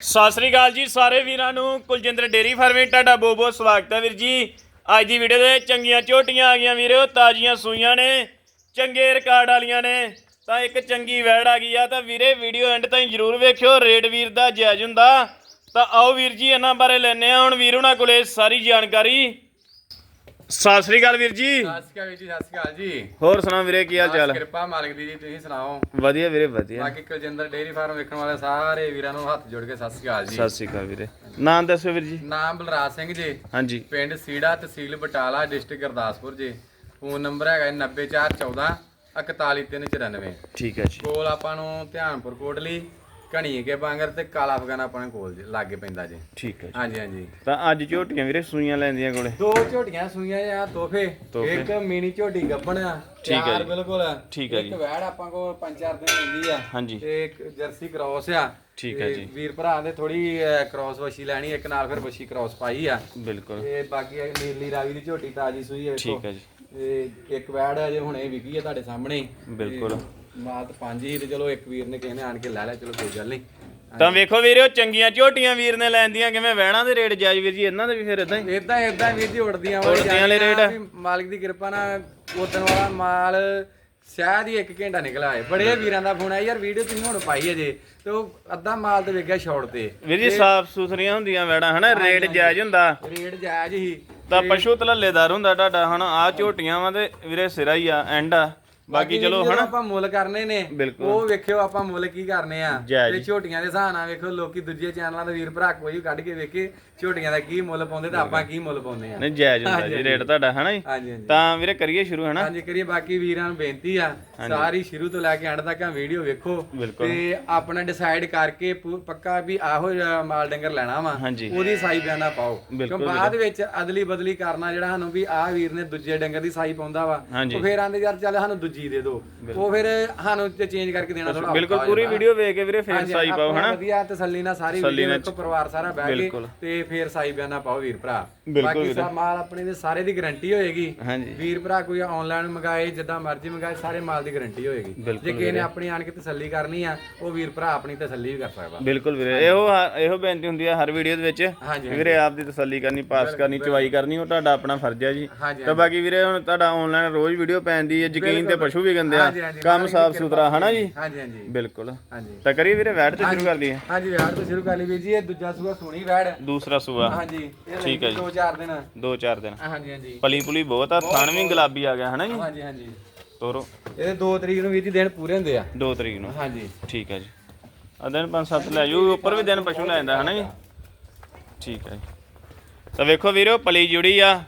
ਸਤਿ ਸ੍ਰੀ ਅਕਾਲ ਜੀ ਸਾਰੇ ਵੀਰਾਂ ਨੂੰ। ਕੁਲਜਿੰਦਰ ਡੇਰੀ ਫਾਰਮਿੰਗ, ਤੁਹਾਡਾ ਬਹੁਤ ਬਹੁਤ ਸਵਾਗਤ ਹੈ ਵੀਰ ਜੀ। ਅੱਜ ਦੀ ਵੀਡੀਓ ਦੇ ਚੰਗੀਆਂ ਝੋਟੀਆਂ ਆ ਗਈਆਂ ਵੀਰੋ, ਤਾਜ਼ੀਆਂ ਸੂਈਆਂ ਨੇ, ਚੰਗੇ ਰਿਕਾਰਡ ਵਾਲੀਆਂ ਨੇ। ਤਾਂ ਇੱਕ ਚੰਗੀ ਵੈੜ ਆ ਗਈ ਆ, ਤਾਂ ਵੀਰੇ ਵੀਡੀਓ ਐਂਡ ਤਾਈਂ ਜਰੂਰ ਵੇਖਿਓ ਰੇਟ ਵੀਰ ਦਾ ਜਾਇਜ਼ ਹੁੰਦਾ। ਤਾਂ ਆਓ ਵੀਰ ਜੀ, ਇਹਨਾਂ ਬਾਰੇ ਲੈਣੇ ਆ ਹੁਣ ਵੀਰ ਉਹਨਾਂ ਕੋਲੇ ਸਾਰੀ ਜਾਣਕਾਰੀ। ਸਤਿ ਸ੍ਰੀ ਅਕਾਲ ਵੀਰ ਜੀ। ਸਤਿ ਸ਼੍ਰੀ ਅਕਾਲ ਵੀਰ ਜੀ ਸਤਿ ਸ਼੍ਰੀ ਅਕਾਲ ਜੀ। ਹੋਰ ਸੁਣਾ ਵੀਰੇ ਕੀ ਹਾਲ ਚਾਲ? ਕਿਰਪਾ ਮਾਲਕ ਦੀ ਜੀ ਤੁਸੀਂ ਸੁਣਾਓ? ਵਧੀਆ ਵੀਰੇ ਵਧੀਆ। ਬਾਕੀ ਕੁਲਜਿੰਦਰ ਡੇਅਰੀ ਫਾਰਮ ਵੇਖਣ ਵਾਲੇ ਸਾਰੇ ਵੀਰਾਂ ਨੂੰ ਹੱਥ ਜੋੜ ਕੇ ਸਤਿ ਸ਼੍ਰੀ ਅਕਾਲ ਜੀ। ਸਤਿ ਸ੍ਰੀ ਅਕਾਲ ਵੀਰੇ। ਨਾਮ ਦੱਸੋ ਵੀਰ ਜੀ। ਨਾਮ ਬਲਰਾਜ ਸਿੰਘ ਜੀ। ਹਾਂਜੀ। ਪਿੰਡ Seera tehsil Batala district Gurdaspur ji. Phone number ਹੈਗਾ 90414 41394 ਠੀਕ ਹੈ ਜੀ। ਕੋਲ ਆਪਾਂ ਨੂੰ ਧਿਆਨਪੁਰ ਕੋਟਲੀ ਘਣੀ ਕੇ ਬਾਂਗਰ ਤੇ ਕਾਲਾ ਅਫਗਾਨ ਆਪਣੇ ਕੋਲ ਜੀ ਲਾਗੇ ਪੈਂਦਾ ਜੀ। ਠੀਕ ਹੈ ਜੀ। ਹਾਂਜੀ ਹਾਂਜੀ। ਤਾਂ ਅੱਜ ਝੋਟੀਆਂ ਵੀਰੇ ਸੂਈਆਂ ਲੈਂਦੀਆਂ ਕੋਲੇ? ਦੋ ਝੋਟੀਆਂ ਸੂਈਆਂ ਆ ਤੋਹਫੇ। ਤੋਹਫੇ। ਇੱਕ ਮਿਨੀ ਝੋਟੀ ਗੱਬਣ ਆ ਠੀਕ ਹੈ ਤਿਆਰ ਜੀ। ਬਿਲਕੁਲ। ਠੀਕ ਹੈ ਜੀ। ਇੱਕ ਵੈੜ ਆਪਾਂ ਕੋਲ ਪੰਜ ਚਾਰ ਦਿਨ ਲੈਂਦੀ ਆ। ਹਾਂਜੀ। ਤੇ ਇੱਕ ਜਰਸੀ ਕ੍ਰਾਸ ਆ। ਠੀਕ ਹੈ ਤੇ ਜੀ। ਵੀਰ ਭਰਾ ਦੇ ਥੋੜੀ ਕ੍ਰਾਸ ਵਸ਼ੀ ਲੈਣੀ ਇੱਕ ਨਾਲ ਫਿਰ ਵਸ਼ੀ ਕ੍ਰਾਸ ਪਾਈ ਆ। ਬਿਲਕੁਲ। ਤੇ ਬਾਕੀ ਇਹ ਨੀਲੀ ਰਾਵੀ ਦੀ ਝੋਟੀ ਤਾਜੀ ਸੂਈ ਹੈ ਠੀਕ ਹੈ ਜੀ। ਤੇ ਇੱਕ ਵੈੜ ਅਜੇ ਹੁਣੇ ਵਿਕੀ ਆ ਤੁਹਾਡੇ ਸਾਹਮਣੇ। ਬਿਲਕੁਲ। ਤੇ ਮਾਤ ਪੰਜ ਹੀ ਤੇ ਚਲੋ ਇੱਕ ਵੀਰ ਨੇ ਕਿਸੇ ਨੇ ਆਣ ਕੇ ਲੈ ਲਿਆ ਚਲੋ ਕੋਈ ਗੱਲ ਨਹੀਂ। ਤਾਂ ਵੇਖੋ ਵੀਰੇ ਉਹ ਚੰਗੀਆਂ ਝੋਟੀਆਂ ਵੀਰ ਨੇ ਲੈਂਦੀਆਂ ਕਿਵੇਂ ਵਹਿਣਾ ਦੇ ਰੇਟ ਜਾਇਜ਼ ਵੀਰ ਜੀ ਇਹਨਾਂ ਦੇ ਵੀ ਫਿਰ ਇਦਾਂ ਹੀ। ਇਦਾਂ ਇਦਾਂ ਵੀਰ ਜੀ ਉੜਦੀਆਂ ਉੜਦੀਆਂ ਵਾਲੇ ਰੇਟ। ਵੀ ਮਾਲਕ ਦੀ ਕਿਰਪਾ ਨਾਲ ਉਦਣ ਵਾਲਾ ਮਾਲ ਸ਼ਾਇਦ ਹੀ ਇੱਕ ਘੰਟਾ ਨਿਕਲ ਆਏ। ਬੜੇ ਵੀਰਾਂ ਦਾ ਫੋਨ ਆਇਆ ਯਾਰ ਵੀਡੀਓ ਤੁਸੀਂ ਹੁਣ ਪਾਈ ਅਜੇ ਤੇ ਉਹ ਅੱਧਾ ਮਾਲ ਤੇ ਵੇਖਿਆ ਸ਼ਾਰਟ ਤੇ। ਵੀਰ ਜੀ ਸਾਫ਼ ਸੁਥਰੀਆਂ ਹੁੰਦੀਆਂ ਵੈੜਾਂ ਹਨਾ? ਰੇਟ ਜਾਇਜ਼ ਹੁੰਦਾ। ਰੇਟ ਜਾਇਜ਼ ਹੀ। ਤਾਂ ਪਸ਼ੂ ਤਲੱਲੇਦਾਰ ਹੁੰਦਾ ਤੁਹਾਡਾ ਹਨਾ? ਆ ਝੋਟੀਆਂ ਵਾ ਤੇ ਵੀਰੇ ਸਿਰਾ ਹੀ ਆ ਐਂਡ ਆ। ਬਾਕੀ ਚਲੋ ਹਨਾ। ਆਪਾਂ ਮੁੱਲ ਕਰਨੇ ਨੇ। ਉਹ ਵੇਖਿਓ ਆਪਾਂ ਮੁੱਲ ਕੀ ਕਰਨੇ ਆ। ਤੇ ਝੋਟੀਆਂ ਦੇ ਹਿਸਾਬ ਨਾਲ ਵੇਖੋ ਲੋਕੀ ਦੂਜੇ ਚੈਨਲਾਂ ਦੇ ਵੀਰ ਭਰਾ ਕੋਈ ਕੱਢ ਕੇ ਵੇਖੇ ਝੋਟੀਆਂ ਦਾ ਕੀ ਮੁੱਲ ਪਾਉਂਦੇ ਤੇ ਆਪਾਂ ਕੀ ਮੁੱਲ ਪਾਉਂਦੇ ਆ। ਨਹੀਂ ਜਾਇਜ਼ ਹੁੰਦਾ ਜੀ ਰੇਟ ਤੁਹਾਡਾ ਹਨਾ ਜੀ? ਤਾਂ ਵੀਰੇ ਕਰੀਏ ਸ਼ੁਰੂ ਹਨਾ? ਹਾਂਜੀ ਕਰੀਏ ਬਾਕੀ ਵੀਰਾਂ ਨੂੰ ਬੇਨਤੀ ਆ ਸਾਰੀ ਸ਼ੁਰੂ ਤੋਂ ਲੈ ਕੇ ਐਂਡ ਤੱਕ ਆ ਵੀਡੀਓ ਵੇਖੋ। ਤੇ ਆਪਣਾ ਡਿਸਾਈਡ ਕਰਕੇ ਪੱਕਾ ਵੀ ਆਹੋ ਮਾਲ ਡੰਗਰ ਲੈਣਾ ਵਾ। ਉਹਦੀ ਸਾਈ ਬਿਆਨਾ ਪਾਓ। ਕਿਉਂ ਬਾਅਦ ਵਿੱਚ ਅਦਲੀ ਬਦਲੀ ਕਰਨਾ ਜਿਹੜਾ ਸਾਨੂੰ ਵੀ ਆਹ ਵੀਰ ਨੇ ਦੂਜੇ ਡੰਗਰ ਦੀ ਸਾਈ ਪਾਉਂਦਾ ਵਾ। ਉਹ ਫੇਰ ਆਂਦੇ ਯਾਰ ਚੱਲ ਸਾਨੂੰ ਦੂਜੀ ਦੇ ਦਿਓ। ਉਹ ਫਿਰ ਸਾਨੂੰ ਤੇ ਚੇਂਜ ਕਰਕੇ ਦੇਣਾ ਥੋੜਾ ਬਿਲਕੁਲ ਪੂਰੀ ਵੀਡੀਓ ਵੇਖ ਕੇ ਵੀਰੇ ਫੇਰ ਸਾਈ ਪਾਓ ਹਨਾ? ਵਧੀਆ ਤਸੱਲੀ ਨਾਲ ਸਾਰੀ ਵੀਡੀਓ ਵੇਖੋ ਪਰਿਵਾਰ ਸਾਰਾ ਬਹਿ। ਕੇ ਤੇ ਫੇਰ ਸਾਈ ਬਿਆਨਾ ਪਾਓ ਵੀਰ ਭਰਾ। ਬਾਕੀ। ਸਾ ਮਾਲ ਆਪਣੇ ਦੇ ਸਾਰੇ ਦੀ ਗਾਰੰਟੀ ਹੋਏਗੀ। ਵੀਰ ਭਰਾ ਕੋਈ ਆਨਲਾਈਨ ਮੰਗਾਏ ਜਿੱਦਾਂ ਮਰਜ਼ੀ ਮੰਗਾਏ ਸਾਰੇ ਮਾਲ ਦੀ ਗਾਰੰਟੀ ਹੋਏਗੀ। ਜੇ ਕਿਸੇ ਨੇ ਆਪਣੀ ਆਣ ਕੇ ਤਸੱਲੀ ਕਰਨੀ ਆ ਉਹ ਵੀਰ ਭਰਾ ਆਪਣੀ ਤਸੱਲੀ ਵੀ ਕਰ ਸਕਦਾ। ਬਿਲਕੁਲ ਵੀਰੇ। ਇਹੋ ਇਹੋ ਬੇਨਤੀ ਹੁੰਦੀ ਹੈ ਹਰ ਵੀਡੀਓ ਦੇ ਵਿੱਚ। ਵੀਰੇ ਆਪ ਦੀ ਤਸੱਲੀ ਕਰਨੀ ਪਾਸ ਕਰਨੀ ਚਵਾਈ ਕਰਨੀ ਉਹ ਤੁਹਾਡਾ ਆਪਣਾ ਫਰਜ਼ ਹੈ ਜੀ। ਤਾਂ ਬਾਕੀ ਵੀਰੇ ਹੁਣ ਤੁਹਾਡਾ ਆਨਲਾਈਨ ਰੋਜ਼ ਵੀਡੀਓ ਪੈਂਦੀ ਹੈ ਯਕੀਨ ਤੇ ਪਸ਼ੂ ਵੀ ਗੰਦੇ ਆ। ਹਾਂਜੀ, ਹਾਂਜੀ, ਕੰਮ ਦੀ ਸਾਫ਼ ਸੁਥਰਾ ਹਨਾ ਜੀ? ਹਾਂਜੀ ਹਾਂਜੀ। ਬਿਲਕੁਲ। ਹਾਂਜੀ। ਤਾਂ ਕਰੀਏ ਵੀਰੇ ਵੈਟ ਤੇ ਸ਼ੁਰੂ ਕਰ ਲਈਏ। ਹਾਂਜੀ ਵਿਆਹ ਤੋਂ ਸ਼ੁਰੂ ਕਰ ਲਈ ਵੀਰ ਜੀ ਇਹ ਦੂਜਾ ਸੂਆ ਸੋਹਣੀ ਵੈੜ। ਦੂਸਰਾ ਸੂਆ। ਹਾਂਜੀ ਇਹ ਠੀਕ ਹੈ ਜੀ। ਦੋ ਚਾਰ ਦਿਨ। ਦੋ ਚਾਰ ਦਿਨ। ਹਾਂਜੀ ਹਾਂਜੀ। ਪਲੀ ਪੁਲੀ ਬਹੁਤ ਆ ਥਣ ਵੀ ਗੁਲਾਬੀ ਆ ਗਿਆ ਹਨਾ ਜੀ? ਹਾਂਜੀ ਹਾਂਜੀ। ਤੋਰੋ। ਇਹਦੇ 2 ਤਰੀਕ ਨੂੰ ਵੀਰ ਜੀ ਦਿਨ ਪੂਰੇ ਹੁੰਦੇ ਆ। 2 ਤਰੀਕ ਨੂੰ। ਹਾਂਜੀ। ਠੀਕ ਹੈ ਜੀ। ਆ ਦਿਨ ਪੰਜ ਸੱਤ ਲੈ ਜਾਓ ਉੱਪਰ ਵੀ ਦਿਨ ਪਸ਼ੂ ਲੈ ਜਾਂਦਾ ਹਨਾ ਜੀ? ਠੀਕ ਹੈ ਜੀ। ਤਾਂ ਵੇਖੋ ਵੀਰੋ ਪਲੀ ਜੁੜੀ ਆ।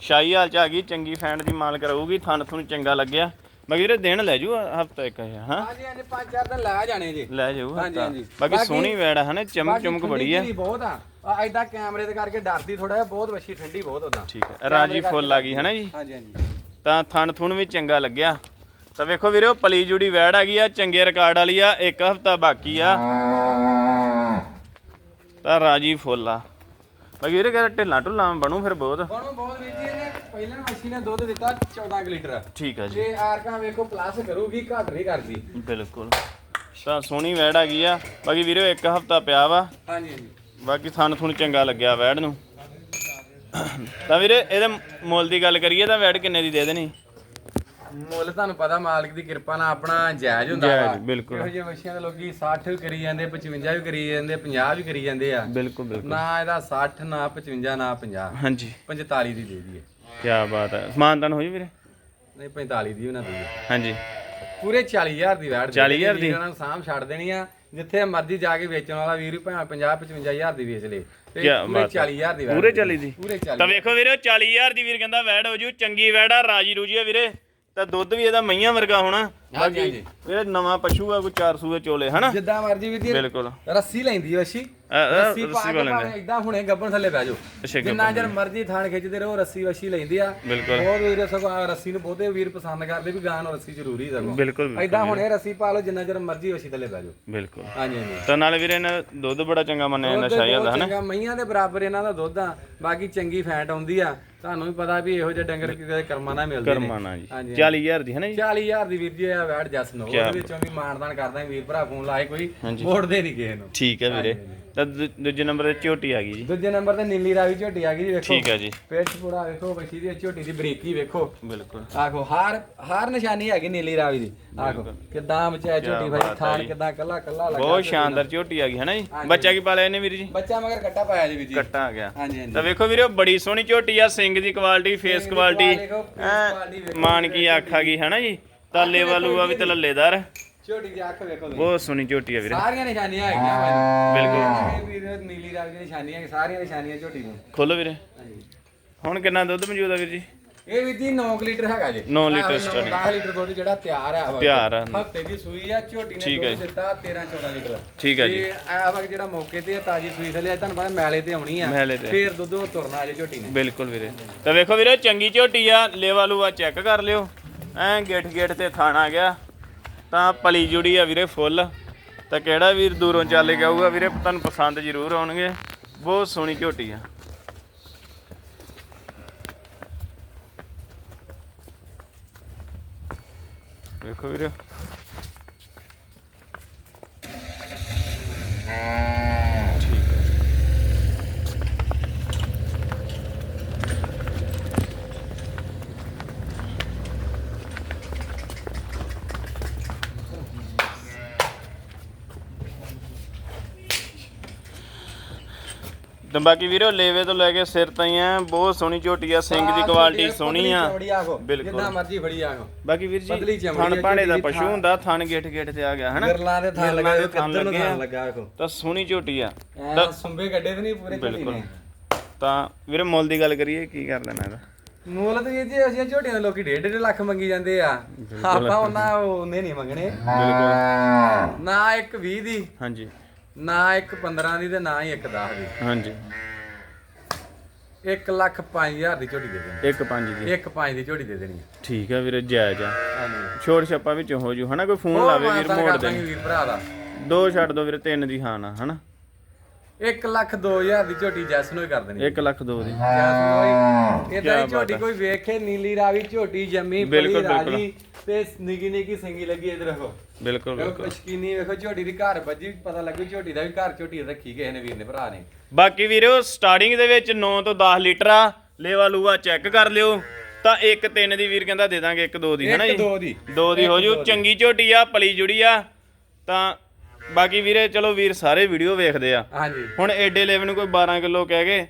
ਸ਼ਾਹੀ ਹਾਲ ਚ ਆ ਗਈ ਚੰਗੀ ਫੈਂਡ ਦੀ ਮਾਲਕ ਰਹੂਗੀ ਥਣ ਤੁਹਾਨੂੰ ਚੰਗਾ ਲੱਗਿਆ। ਵੀਰੇ ਦਿਨ ਲੈ ਜਾਓ ਹਫਤਾ ਇੱਕ ਹੈ ਹਾਂ? ਹਾਂਜੀ ਹਾਂਜੀ ਪੰਜ ਚਾਰ ਦਿਨ ਲਾ ਜਾਣੇ ਜੀ। ਲੈ ਜਾਓ ਹਾਂਜੀ, ਹਾਂਜੀ। ਬਾਕੀ ਬਾਕੀ- ਸੋਹਣੀ ਵੈੜ ਹਨਾ? ਚਮਕ ਚਮਕ ਬੜੀ ਧੀਰੀ ਬਹੁਤ ਆ। ਐਦਾਂ ਕੈਮਰੇ ਦੇ ਕਰਕੇ ਡਰਦੀ ਥੋੜਾ ਜਿਹਾ ਬਹੁਤ ਵੱਛੀ ਠੰਡੀ ਬਹੁਤ ਉਦਾਂ ਠੀਕ ਹੈ ਰਾਜੀ ਫੁੱਲ ਆ ਗਈ ਹਨਾ ਜੀ? ਹਾਂਜੀ ਹਾਂਜੀ। ਤਾਂ ਥਣ ਥੁਣ ਵੀ ਚੰਗਾ ਲੱਗਿਆ। ਤਾਂ ਵੇਖੋ ਵੀਰੋ ਪਲੀ ਜੁੜੀ ਵੈੜ ਆ ਗਈ ਆ ਚੰਗੇ ਰਿਕਾਰਡ ਵਾਲੀ ਆ ਇੱਕ ਹਫਤਾ ਬਾਕੀ ਆ। ਤਾਂ ਰਾਜੀ ਫੁੱਲ ਆ। ਬਾਕੀ ਵੀਰੇ ਕਹਿੰਦਾ ਢਿੱਲਾ ਢੁੱਲਾ ਬਣੂ ਫਿਰ ਬਹੁਤ। ਬਣੋ ਬਹੁਤ ਵੀਰ ਜੀ ਪਹਿਲਾਂ ਮੱਛੀ ਨੇ ਦੁੱਧ ਦਿੱਤਾ 14 ਕੁ ਲੀਟਰ। ਠੀਕ ਆ ਜੀ। ਜੇ ਆਰਕਾਂ ਵੇਖੋ ਪਲੱਸ ਕਰੂਗੀ ਘੱਟ ਨਹੀਂ ਕਰਦੀ। ਬਿਲਕੁਲ। ਤਾਂ ਸੋਹਣੀ ਵੈੜ ਆ ਗਈ ਆ। ਬਾਕੀ ਵੀਰੋ ਇੱਕ ਹਫਤਾ ਪਿਆ ਵਾ। ਹਾਂਜੀ ਹਾਂਜੀ। ਬਾਕੀ ਥਣ ਥੁਣ ਚੰਗਾ ਲੱਗਿਆ ਵੈੜ ਨੂੰ। ਤਾਂ ਵੀਰੇ ਇਹਦੇ ਮੁੱਲ ਦੀ ਗੱਲ ਕਰੀਏ ਤਾਂ ਵੈੜ ਕਿੰਨੇ ਦੀ ਦੇ ਦੇਣੀ? ਮੁੱਲ ਤੁਹਾਨੂੰ ਪਤਾ ਮਾਲਕ ਦੀ ਕਿਰਪਾ ਨਾਲ ਆਪਣਾ ਜਾਇਜ਼ ਹੁੰਦਾ ਜਾਇਜ਼, ਵਾ। ਬਿਲਕੁਲ। ਇਹੋ ਜਿਹੇ ਮੱਛੀਆਂ ਦੇ ਲੋਕੀ 60 ਵੀ ਕਰੀ ਜਾਂਦੇ 55 ਵੀ ਕਰੀ ਜਾਂਦੇ 50 ਵੀ ਕਰੀ ਜਾਂਦੇ ਆ। ਬਿਲਕੁਲ ਬਿਲਕੁਲ। ਨਾ ਇਹਦਾ 60 ਨਾ 55 ਨਾ 50 ਹਾਂਜੀ। 45 ਦੀ ਦੇ ਦਈਏ। ਕੀ ਬਾਤ ਹੈ। ਸਮਾਨ ਤਾਂ ਹੋਈ ਵੀਰੇ? ਨਹੀਂ 45 ਦੀ ਉਹਨਾਂ ਦੀ। ਹਾਂਜੀ। ਪੂਰੇ 40000 ਦੀ ਵੈਟ 40,000 ਦੀ? ਉਹਨਾਂ ਨੂੰ ਛੱਡ ਦੇਣੀ ਆ ਜਿੱਥੇ ਮਰਜ਼ੀ ਜਾ ਕੇ ਵੇਚਣ ਵਾਲਾ ਵੀਰ ਭਾਵੇਂ 50 55000 ਦੀ ਵੇਚ ਲੇ। ਤੇ ਪੂਰੇ ਬਾਤ ਹੈ। 40000 ਦੀ ਪੂਰੇ 40 ਦੀ? ਪੂਰੇ 40 ਤਾਂ ਵੇਖੋ ਵੀਰੇ 40000 ਦੀ ਵੀਰ ਕਹਿੰਦਾ ਵੈੜ ਹੋ ਜੂ ਚੰਗੀ ਵੈੜ ਆ ਰਾਜੀ ਰੂਜੀ ਆ ਵੀਰੇ। ਤਾਂ ਦੁੱਧ ਵੀ ਇਹਦਾ ਮਈਆਂ ਵਰਗਾ ਹੋਣਾ। ਹਾਂਜੀ ਹਾਂਜੀ। ਵੀਰੇ ਨਵਾਂ ਪਸ਼ੂ ਆ ਕੋਈ 400 ਦੇ ਚੋਲੇ ਹਨਾ? ਜਿੱਦਾਂ ਮਰਜ਼ੀ ਵੀ ਬਿਲਕੁਲ। ਰੱਸੀ ਲੈਂਦੀ ਵਸ਼ੀ ਰੱਸੀ ਪਾ ਰੱਸੀ ਕੇ ਪਾ ਭਾਵੇਂ ਇਦਾਂ ਹੁਣੇ ਗੱਬਣ ਥੱਲੇ ਬਹਿ ਜਾਓ। ਜਿੰਨਾ ਚਿਰ ਮਰਜ਼ੀ ਥਾਣ ਖਿੱਚਦੇ ਰਹੋ ਰੱਸੀ ਵਸ਼ੀ ਲੈਂਦੀ ਆ। ਬਿਲਕੁਲ। ਬਹੁਤ ਵੀਰ ਸਗੋਂ ਰੱਸੀ ਨੂੰ ਬਹੁਤੇ ਵੀਰ ਪਸੰਦ ਕਰਦੇ ਵੀ ਗਾਂ ਨੂੰ ਰੱਸੀ ਜ਼ਰੂਰੀ ਸਗੋਂ। ਬਿਲਕੁਲ ਇਦਾਂ ਹੁਣੇ ਰੱਸੀ ਪਾ ਲਓ ਜਿੰਨਾ ਚਿਰ ਮਰਜ਼ੀ ਵਸ਼ੀ ਥੱਲੇ ਬਹਿ ਜਾਓ। ਬਿਲਕੁਲ। ਹਾਂਜੀ ਹਾਂਜੀ। ਤਾਂ ਨਾਲੇ ਵੀਰੇ ਨੇ ਦੁੱਧ ਬੜਾ ਚੰਗਾ ਮੰਨਿਆ ਜਾਂਦਾ ਦੁੱਧ ਸ਼ਾਹੀ ਬਹੁਤ ਦਾ ਹਨਾ? ਚੰਗਾ ਮਈਆਂ ਦੇ ਬਰਾਬਰ ਇਹਨਾਂ ਦਾ ਦੁੱਧ ਆ ਬਾਕੀ ਚੰਗੀ ਫੈਟ ਆਉਂਦੀ ਆ। ਤੁਹਾਨੂੰ ਵੀ ਪਤਾ ਵੀ ਇਹੋ ਜਿਹੇ ਡੰਗਰ ਕਿਤੇ ਕਰਮਾਂ ਨਾਲ ਮਿਲਦੇ ਨੇ। ਕਰਮਾਨਾ ਜੀ। ਹਾਂਜੀ, 40000 ਦੀ ਹੈ ਨਾ ਜੀ 40000 ਦੀ ਵੀਰ ਜੀ ਆ ਵੈੜ ਜਸ ਨੂੰ। ਕਿਆ ਉਹਦੇ ਵਿੱਚੋਂ ਵੀ ਮਾਨਦਾਨ ਕਰਦਾ ਵੀਰ ਭਰਾ ਫੋਨ ਲਾਏ ਕੋਈ ਹਾਂਜੀ। ਮੋੜਦੇ ਨਹੀਂ ਕਿਸੇ ਨੂੰ। ਠੀਕ ਹੈ ਵੀਰੇ। ਤਾਂ ਦੂ- ਦੂਜੇ ਨੰਬਰ ਤੇ ਝੋਟੀ ਆ ਗਈ ਜੀ। ਦੂਜੇ ਨੰਬਰ ਤੇ ਨੀਲੀ ਰਾਵੀ ਝੋਟੀ ਆ ਗਈ ਜੀ ਵੇਖੋ। ਠੀਕ ਹੈ ਜੀ। ਪੇਟ ਪੂਰਾ ਵੇਖੋ ਬੱਚੀ ਦੀ ਝੋਟੀ ਦੀ ਬਰੀਕੀ ਵੇਖੋ। ਬਿਲਕੁਲ। ਆਖੋ ਹਾਰ ਹਾਰ ਨਿਸ਼ਾਨੀ ਹੈਗੀ ਨੀਲੀ ਰਾਵੀ ਦੀ। ਆਖੋ ਕਿੱਦਾਂ ਮਚਿਆ ਝੋਟੀ ਭਾਈ ਬਾਤ ਹੈ ਥਾਣ ਜੀ। ਕਿੱਦਾਂ ਕੱਲਾ ਕੱਲਾ ਲੱਗਾ ਬਹੁਤ ਸ਼ਾਨਦਾਰ ਝੋਟੀ ਆ ਗਈ ਹੈ ਨਾ ਜੀ? ਬੱਚਾ ਕੀ ਪਾਲਿਆ ਇਹਨੇ ਵੀਰ ਜੀ? ਬੱਚਾ ਮਗਰ ਕੱਟਾ ਪਾਇਆ ਜੀ ਵੀਰ ਜੀ। ਕੱਟਾ ਆ ਗਿਆ। ਹਾਂਜੀ ਹਾਂਜੀ। ਤਾਂ ਵੇਖੋ ਵੀਰੇ ਬੜੀ ਸੋਹਣੀ ਝੋਟੀ ਆ ਸਿੰਘ ਦੀ ਕੁਆਲਿਟੀ ਫੇਸ ਕੁਆਲਿਟੀ ਵੇਖੋ। ਮਾਨ ਕੀ ਅੱਖ ਆ ਗਈ ਹੈ ਨਾ ਜੀ? ਤਾਲੇ ਵਾਲੂ ਆ ਵੀ ਤੇ ਲੱਲੇਦਾਰ ਝੋਟੀ ਦੀ ਅੱਖ ਵੇਖੋ ਤੁਸੀਂ। ਬਹੁਤ ਸੋਹਣੀ ਝੋਟੀ ਆ ਵੀਰੇ। ਸਾਰੀਆਂ ਨਿਸ਼ਾਨੀਆਂ ਹੈਗੀਆਂ ਭਾਈ। ਬਿਲਕੁਲ। ਵੀਰ ਨੀਲੀ ਰਾਵੀ ਦੀ ਨਿਸ਼ਾਨੀਆਂ ਸਾਰੀਆਂ ਨਿਸ਼ਾਨੀਆਂ ਝੋਟੀ ਨੂੰ ਖੋਲੋ ਵੀਰੇ। ਹਾਂਜੀ। ਹੁਣ ਕਿੰਨਾ ਦੁੱਧ ਮੌਜੂਦ ਆ ਵੀਰ ਜੀ? ਇਹ ਵੀ ਜੀ 9 ਲੀਟਰ ਹੈਗਾ ਜੀ। ਨੌ ਲੀਟਰ starting। 10 ਲੀਟਰ ਦੁੱਧ ਜਿਹੜਾ ਤਿਆਰ ਆ ਵਾ। ਤਿਆਰ ਆ। ਹਫ਼ਤੇ ਦੀ ਸੂਈ ਆ ਝੋਟੀ ਨੇ ਠੀਕ ਹੈ ਦੁੱਧ ਜੀ। ਦਿੱਤਾ 13 14 ਲੀਟਰ। ਠੀਕ ਹੈ ਜੀ। ਤੇ ਆ ਵਕ ਜਿਹੜਾ ਮੌਕੇ ਤੇ ਆ, ਤਾਜੀ ਸੂਈ ਥਲੇ ਤੁਹਾਨੂੰ ਪਤਾ ਮੈਲੇ ਤੇ ਆਉਣੀ ਆ। ਮੈਲੇ ਤੇ। ਫੇਰ ਦੁੱਧ ਉਹ ਤੁਰਨਾ ਅਜੇ ਝੋਟੀ ਨੇ। ਬਿਲਕੁਲ ਵੀਰੇ। ਤਾਂ ਵੇਖੋ ਵੀਰੇ ਚੰਗੀ ਝੋਟੀ ਆ। ਲੇਵਾ ਲੂਆ ਚੈੱਕ ਕਰ ਲਿਓ। ਐ ਗੇਟ ਗੇਟ ਤੇ ਥਾਣ ਆ ਗਿਆ। ਤਾਂ ਪਲੀ ਜੁੜੀ ਆ ਵੀਰੇ ਫੁੱਲ। ਤਾਂ ਕਿਹੜਾ ਵੀਰ ਦੂਰੋਂ ਚੱਲ ਕੇ ਆਊਗਾ ਵੀਰੇ, ਤੁਹਾਨੂੰ ਪਸੰਦ ਜ਼ਰੂਰ ਆਉਣਗੇ। ਬਹੁਤ ਸੋਹਣੀ ਝੋਟੀ ਆ। ਵੇਖੋ ਵੀਰੇ। ਤੇ ਬਾਕੀ ਵੀਰੋ ਲੇਵੇ ਤੋਂ ਲੈ ਕੇ ਸਿਰ ਤਾਈਂ ਆ ਬਹੁਤ ਸੋਹਣੀ ਝੋਟੀ ਆ ਸਿੰਘ ਦੀ ਕੁਆਲਿਟੀ ਸੋਹਣੀ ਆ। ਬਿਲਕੁਲ। ਜਿੰਨਾ ਮਰਜ਼ੀ ਫੜੀ ਆਗੋ ਬਾਕੀ ਵੀਰ ਜੀ ਥਣ ਆ, ਭਾਂਡੇ ਦਾ ਪਸ਼ੂ ਹੁੰਦਾ ਥਣ ਗੇਟ ਗੇਟ ਤੇ ਆ ਗਿਆ ਹਨਾ? ਗਿਰਲਾਂ ਦੇ ਥਾਂ ਗਿਰਲਾਂ ਲੱਗਾ ਥਣ ਲੱਗੇ ਆ। ਤਾਂ ਸੋਹਣੀ ਝੋਟੀ ਆ। ਐ ਸੁੰਬੇ ਗੱਡੇ ਤੇ ਨਹੀਂ ਪੂਰੇ ਬਿਲਕੁਲ। ਤਾਂ ਵੀਰੇ ਮੁੱਲ ਦੀ ਗੱਲ ਕਰੀਏ ਕੀ ਕਰ ਲੈਣਾ ਇਹਦਾ? ਮੁੱਲ ਤੇ ਜੀ ਅਸੀਂ ਝੋਟੀਆਂ ਦੇ ਲੋਕੀ 1.5 ਲੱਖ ਮੰਗੀ ਜਾਂਦੇ ਆ। ਆਪਾਂ ਉਹਨਾਂ ਉਹਨੇ ਨਹੀਂ ਮੰਗਣੇ। ਬਿਲਕੁਲ। ਨਾ ਇੱਕ 20 ਦੀ। ਹਾਂਜੀ। ਨਾ ਇੱਕ 15 ਦੀ ਤੇ ਨਾ ਹੀ ਇੱਕ 10 ਦੀ। ਹਾਂਜੀ। 1 ਲੱਖ 5000 ਦੀ ਝੋਟੀ ਦੇ ਦੇਣੀ। ਇੱਕ ਪੰਜ ਦੀ। ਇੱਕ 5 ਦੀ ਝੋਟੀ ਦੇ ਦੇਣੀ। ਠੀਕ ਆ ਵੀਰੇ ਜਾਇਜ਼ ਆ। ਹਾਂਜੀ। ਛੋੜ ਛੱਪਾ ਵਿੱਚ ਹੋ ਜੂ ਹਨਾ? ਕੋਈ ਫੋਨ ਲਾਵੇ ਵੀਰ ਮੋੜ ਦੇ। ਵੀਰ ਭਰਾ ਦਾ। ਦੋ ਛੱਡ ਦੋ ਵੀਰੇ ਤਿੰਨ ਦੀ ਹਾਂ ਨਾ ਹਨਾ? 1 ਲੱਖ 2000 ਦੀ ਝੋਟੀ ਜੈਸ ਨੂੰ ਹੀ ਕਰ ਦੇਣੀ। 1 ਲੱਖ ਦੋ ਦੀ। ਜੈਸ ਨੂੰ ਹੀ। ਇਦਾਂ ਝੋਟੀ। ਕੋਈ ਵੇਖੇ ਨੀਲੀ ਰਾਵੀ ਝੋਟੀ ਜੰਮੀ ਬਿਲਕੁਲ, ਪਲੀ ਰਾਜੀ ਤੇ ਨਿੱਕੀ ਨਿੱਕੀ ਸਿੰਗੀ ਲੱਗੀ ਇਧਰ ਦੇਖੋ ਬਿਲਕੁਲ ਬਿਲਕੁਲ। ਕਸ਼ਕੀਨੀ ਵੇਖੋ ਝੋਟੀ ਦੀ ਘਰ ਵੱਜੀ ਪਤਾ ਲੱਗੂ ਝੋਟੀ ਦਾ ਵੀ ਘਰ ਝੋਟੀ ਰੱਖੀ ਕਿਸੇ ਨੇ ਵੀਰ ਨੇ ਭਰਾ ਨੇ। ਬਾਕੀ ਵੀਰੋ ਸਟਾਰਟਿੰਗ ਦੇ ਵਿੱਚ 9 ਤੋਂ 10 ਲੀਟਰ ਆ। ਲੇਵਾ ਲੂਆ ਚੈੱਕ ਕਰ ਲਿਓ। ਤਾਂ ਇੱਕ ਤਿੰਨ ਦੀ ਵੀਰ ਕਹਿੰਦਾ ਦੇ ਦਾਂਗੇ ਇੱਕ ਦੋ ਦੀ ਹਨਾ ਇੱਕ ਜੀ? ਦੋ ਦੀ। ਦੋ ਦੀ ਹੋ ਜੂ। ਚੰਗੀ ਝੋਟੀ ਆ ਪਲੀ ਜੁੜੀ ਆ। ਤਾਂ ਬਾਕੀ ਵੀਰੇ ਚਲੋ ਵੀਰ ਸਾਰੇ ਵੀਡੀਓ ਵੇਖਦੇ ਆ। ਹਾਂਜੀ। ਹੁਣ ਏਡੇ ਲੈਵਲ ਨੂੰ ਕੋਈ 12 ਕਿਲੋ ਕਹਿ ਗਏ